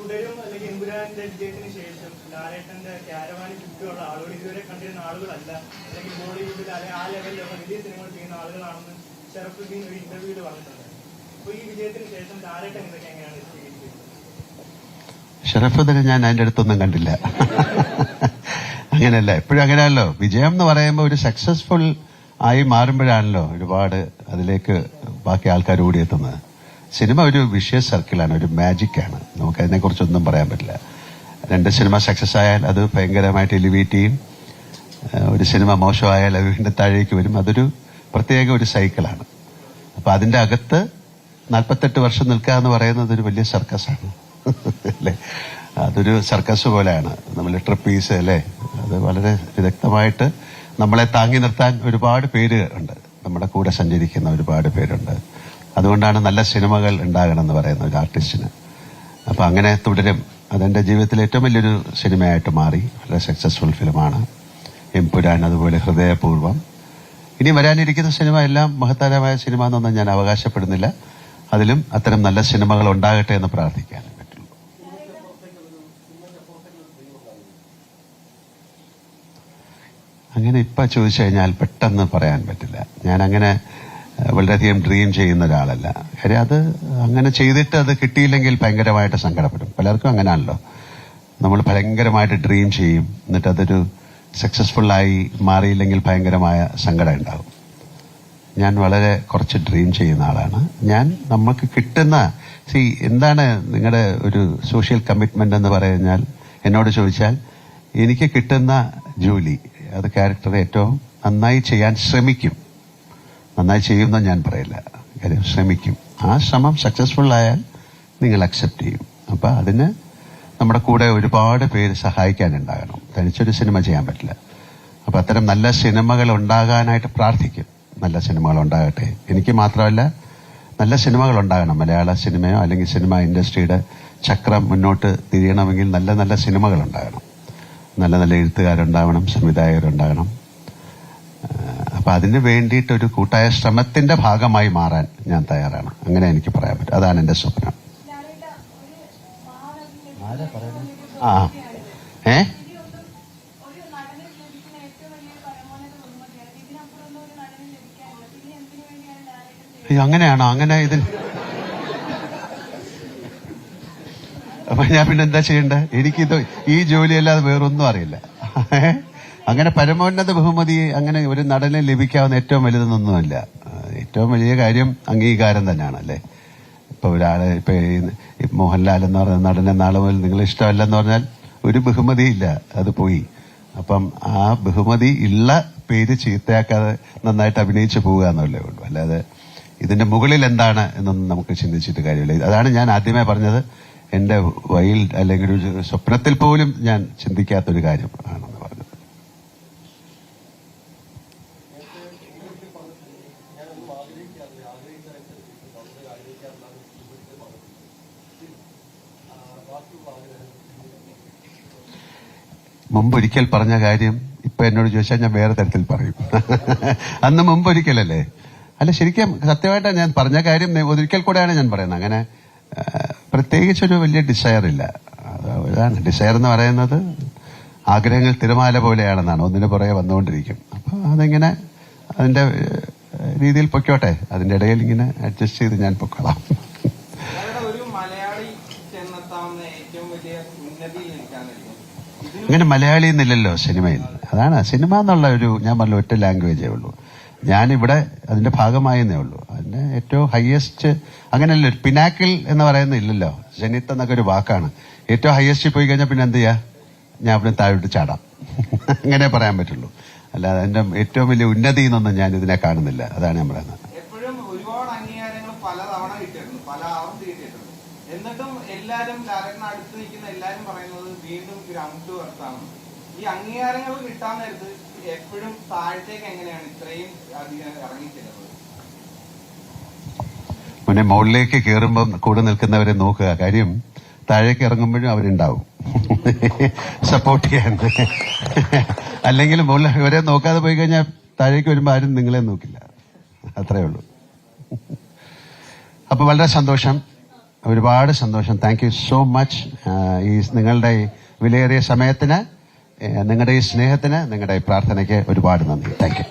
തുടരും അല്ലെങ്കിൽ എമ്പുരാന്റെ വിജയത്തിന് ശേഷം ലാലേട്ടന്റെ ക്യാരവാന് ചുറ്റുമുള്ള ആളുകൾ ഇതുവരെ കണ്ടിരുന്ന ആളുകളല്ല. അല്ലെങ്കിൽ ബോളിവുഡിൽ അല്ലെങ്കിൽ ആ ലെവലിലുള്ള വലിയ സിനിമകൾ ചെയ്യുന്ന ആളുകളാണെന്ന് ഷറഫുദ്ദീൻ ഒരു ഇന്റർവ്യൂവിൽ പറഞ്ഞിട്ടുണ്ട്. അപ്പൊ ഈ വിജയത്തിന് ശേഷം ലാലേട്ടൻ ഇതൊക്കെ എങ്ങനെയാണ് സ്വീകരിച്ചത് ഷറഫുദ്ദീനെ ഞാൻ അതിന്റെ അടുത്തൊന്നും കണ്ടില്ല. അങ്ങനെയല്ല എപ്പോഴും അങ്ങനെയല്ലോ വിജയം എന്ന് പറയുമ്പോൾ ഒരു സക്സസ്ഫുൾ ആയി മാറുമ്പോഴാണല്ലോ ഒരുപാട് അതിലേക്ക് ബാക്കി ആൾക്കാർ ഓടിയെത്തുന്നത് സിനിമ ഒരു വിഷയ സർക്കിളാണ് ഒരു മാജിക്കാണ്. നമുക്ക് അതിനെക്കുറിച്ചൊന്നും പറയാൻ പറ്റില്ല. രണ്ട് സിനിമ സക്സസ് ആയാൽ അത് ഭയങ്കരമായിട്ട് എലിവേറ്റ് ചെയ്യും. ഒരു സിനിമ മോശമായാൽ അത് വീണ്ടും താഴേക്ക് വരും. അതൊരു പ്രത്യേക ഒരു സൈക്കിളാണ് അപ്പൊ അതിന്റെ അകത്ത് നാൽപ്പത്തെട്ട് വർഷം നിൽക്കുക എന്ന് പറയുന്നത് ഒരു വലിയ സർക്കസാണ് അല്ലേ? അതൊരു സർക്കസ് പോലെയാണ്. നമ്മൾ ട്രിപ്പീസ് അല്ലേ? അത് വളരെ വിദഗ്ധമായിട്ട് നമ്മളെ താങ്ങി നിർത്താൻ ഒരുപാട് പേര് ഉണ്ട്. നമ്മുടെ കൂടെ സഞ്ചരിക്കുന്ന ഒരുപാട് പേരുണ്ട്. അതുകൊണ്ടാണ് നല്ല സിനിമകൾ ഉണ്ടാകണം എന്ന് പറയുന്ന ഒരു ആർട്ടിസ്റ്റിന് അപ്പോൾ അങ്ങനെ തുടരും. അതെന്റെ ജീവിതത്തിലെ ഏറ്റവും വലിയൊരു സിനിമയായിട്ട് മാറി. വളരെ സക്സസ്ഫുൾ ഫിലിമാണ് എംപുരാൻ അതുപോലെ ഹൃദയപൂർവം. ഇനി വരാനിരിക്കുന്ന സിനിമ എല്ലാം മഹത്തരമായ സിനിമ എന്നൊന്നും ഞാൻ അവകാശപ്പെടുന്നില്ല. അതിലും അത്തരം നല്ല സിനിമകൾ ഉണ്ടാകട്ടെ എന്ന് പ്രാർത്ഥിക്കാൻ അങ്ങനെ ഇപ്പം ചോദിച്ചു കഴിഞ്ഞാൽ പെട്ടെന്ന് പറയാൻ പറ്റില്ല. ഞാൻ അങ്ങനെ വളരെയധികം ഡ്രീം ചെയ്യുന്ന ഒരാളല്ല. കാര്യം അത് അങ്ങനെ ചെയ്തിട്ട് അത് കിട്ടിയില്ലെങ്കിൽ ഭയങ്കരമായിട്ട് സങ്കടപ്പെടും. പലർക്കും അങ്ങനെയാണല്ലോ നമ്മൾ ഭയങ്കരമായിട്ട് ഡ്രീം ചെയ്യും. എന്നിട്ട് അതൊരു സക്സസ്ഫുള്ളായി മാറിയില്ലെങ്കിൽ ഭയങ്കരമായ സങ്കടം ഉണ്ടാകും ഞാൻ വളരെ കുറച്ച് ഡ്രീം ചെയ്യുന്ന ആളാണ്. ഞാൻ നമുക്ക് കിട്ടുന്ന സി എന്താണ് നിങ്ങളുടെ ഒരു സോഷ്യൽ കമ്മിറ്റ്മെന്റ് എന്ന് പറഞ്ഞാൽ എന്നോട് ചോദിച്ചാൽ എനിക്ക് കിട്ടുന്ന ജോലി അത് ക്യാരക്ടർ ഏറ്റവും നന്നായി ചെയ്യാൻ ശ്രമിക്കും. നന്നായി ചെയ്യുമെന്ന് ഞാൻ പറയില്ല. കാര്യം ശ്രമിക്കും. ആ ശ്രമം സക്സസ്ഫുൾ ആയാൽ നിങ്ങൾ അക്സെപ്റ്റ് ചെയ്യും. അപ്പോൾ അതിന് നമ്മുടെ കൂടെ ഒരുപാട് പേര് സഹായിക്കാനുണ്ടാകണം. തനിച്ചൊരു സിനിമ ചെയ്യാൻ പറ്റില്ല. അപ്പോൾ അത്തരം നല്ല സിനിമകൾ ഉണ്ടാകാനായിട്ട് പ്രാർത്ഥിക്കും. നല്ല സിനിമകൾ ഉണ്ടാകട്ടെ. എനിക്ക് മാത്രമല്ല നല്ല സിനിമകൾ ഉണ്ടാകണം. മലയാള സിനിമയോ അല്ലെങ്കിൽ സിനിമ ഇൻഡസ്ട്രിയുടെ ചക്രം മുന്നോട്ട് തിരിയണമെങ്കിൽ നല്ല നല്ല സിനിമകൾ ഉണ്ടാകണം. നല്ല നല്ല എഴുത്തുകാരുണ്ടാവണം സംവിധായകരുണ്ടാകണം. അപ്പൊ അതിന് വേണ്ടിയിട്ട് ഒരു കൂട്ടായ ശ്രമത്തിന്റെ ഭാഗമായി മാറാൻ ഞാൻ തയ്യാറാണ്. അങ്ങനെ എനിക്ക് പറയാൻ പറ്റും. അതാണ് എന്റെ സ്വപ്നം. ആ. ഏ? അങ്ങനെയാണോ? അങ്ങനെ ഇതിൽ അപ്പൊ ഞാൻ പിന്നെ എന്താ ചെയ്യണ്ടേ? എനിക്കിത് ഈ ജോലിയല്ലാതെ വേറൊന്നും അറിയില്ല. ഏ? അങ്ങനെ പരമോന്നത ബഹുമതി അങ്ങനെ ഒരു നടന് ലഭിക്കാവുന്ന ഏറ്റവും വലുതെന്നൊന്നുമല്ല. ഏറ്റവും വലിയ കാര്യം അംഗീകാരം തന്നെയാണ് അല്ലേ? ഇപ്പൊ ഒരാളെ ഇപ്പൊ മോഹൻലാൽ എന്ന് പറഞ്ഞ നടനെ നാളെ മുതൽ നിങ്ങൾ ഇഷ്ടമല്ലെന്ന് പറഞ്ഞാൽ ഒരു ബഹുമതി ഇല്ല അത് പോയി. അപ്പം ആ ബഹുമതി ഉള്ള പേര് ചീത്തയാക്കാതെ നന്നായിട്ട് അഭിനയിച്ചു പോവുക എന്നല്ലേ ഉള്ളൂ. അല്ലാതെ ഇതിന്റെ മുകളിൽ എന്താണ് എന്നൊന്നും നമുക്ക് ചിന്തിച്ചിട്ട് കാര്യമില്ല. അതാണ് ഞാൻ ആദ്യമേ പറഞ്ഞത്. എന്റെ വൈൽഡ് അല്ലെങ്കിൽ സ്വപ്നത്തിൽ പോലും ഞാൻ ചിന്തിക്കാത്തൊരു കാര്യം ആണെന്ന് ഒരിക്കൽ പറഞ്ഞ കാര്യം ഇപ്പൊ എന്നോട് ചോദിച്ചാൽ ഞാൻ വേറെ തരത്തിൽ പറയും. അന്ന് മുമ്പ് ഒരിക്കലല്ലേ അല്ല ശരിക്കും സത്യമായിട്ട് ഞാൻ പറഞ്ഞ കാര്യം ഒരിക്കൽ കൂടെയാണ് ഞാൻ പറയുന്നത്. അങ്ങനെ പ്രത്യേകിച്ച് പ്രത്യേകിച്ചൊരു വലിയ ഡിസയർ ഇല്ല. അത് അതാണ്. ഡിസയർ എന്ന് പറയുന്നത് ആഗ്രഹങ്ങൾ തിരമാല പോലെയാണെന്നാണ്. ഒന്നിനു പുറകെ വന്നുകൊണ്ടിരിക്കും. അപ്പൊ അതിങ്ങനെ അതിന്റെ ഏഹ്, രീതിയിൽ പൊയ്ക്കോട്ടെ. അതിന്റെ ഇടയിൽ ഇങ്ങനെ അഡ്ജസ്റ്റ് ചെയ്ത് ഞാൻ പൊക്കോളാം. അങ്ങനെ മലയാളി എന്നില്ലല്ലോ സിനിമയിൽ. അതാണ് സിനിമ എന്നുള്ള ഒരു ഞാൻ പറഞ്ഞ ഒറ്റ ലാംഗ്വേജേ ഉള്ളൂ. ഞാനിവിടെ അതിന്റെ ഭാഗമായെന്നേ ഉള്ളൂ. അതിന്റെ ഏറ്റവും ഹയസ്റ്റ് അങ്ങനെയല്ല പിനാക്കിൾ എന്ന് പറയുന്ന ഇല്ലല്ലോ. ജനിത്ത് എന്നൊക്കെ ഒരു വാക്കാണ്. ഏറ്റവും ഹയസ്റ്റിൽ പോയി കഴിഞ്ഞാൽ പിന്നെ എന്ത് ചെയ്യാ? ഞാൻ പിന്നെ താഴോട്ട് ചാടാം. അങ്ങനെ പറയാൻ പറ്റുള്ളൂ. അല്ലാതെ അതിന്റെ ഏറ്റവും വലിയ ഉന്നതി എന്നൊന്നും ഞാൻ ഇതിനെ കാണുന്നില്ല. അതാണ് ഞാൻ പറയുന്നത് എപ്പോഴും ഒരുപാട് അംഗീകാരങ്ങൾ പലതവണ കിട്ടിയിട്ടുണ്ട്. പല ആവർത്തി കിട്ടിയിട്ടുണ്ട് എന്നിട്ടും അടുത്ത് നിൽക്കുന്ന പറയുന്നത് വീണ്ടും ഗ്രൗണ്ട് ടു എർത്ത് ഈ അംഗീകാരങ്ങൾ കിട്ടാൻ നേരത്ത് എപ്പോഴും താഴത്തേക്ക് എങ്ങനെയാണ് ഇത്രയും അധികം ഇറങ്ങിച്ചെല്ലുന്നത്? പിന്നെ മുകളിലേക്ക് കയറുമ്പം കൂടെ നിൽക്കുന്നവരെ നോക്കുക. കാര്യം താഴേക്ക് ഇറങ്ങുമ്പോഴും അവരുണ്ടാവും. സപ്പോർട്ട് ചെയ്യാൻ. അല്ലെങ്കിൽ ഇവരെ നോക്കാതെ പോയി കഴിഞ്ഞാൽ താഴേക്ക് വരുമ്പോൾ ആരും നിങ്ങളെ നോക്കില്ല. അത്രേ ഉള്ളൂ. അപ്പൊ വളരെ സന്തോഷം. ഒരുപാട് സന്തോഷം. താങ്ക് യു സോ മച്ച് ഈ നിങ്ങളുടെ വിലയേറിയ സമയത്തിന് നിങ്ങളുടെ ഈ സ്നേഹത്തിന് നിങ്ങളുടെ പ്രാർത്ഥനയ്ക്ക് ഒരുപാട് നന്ദി. Thank you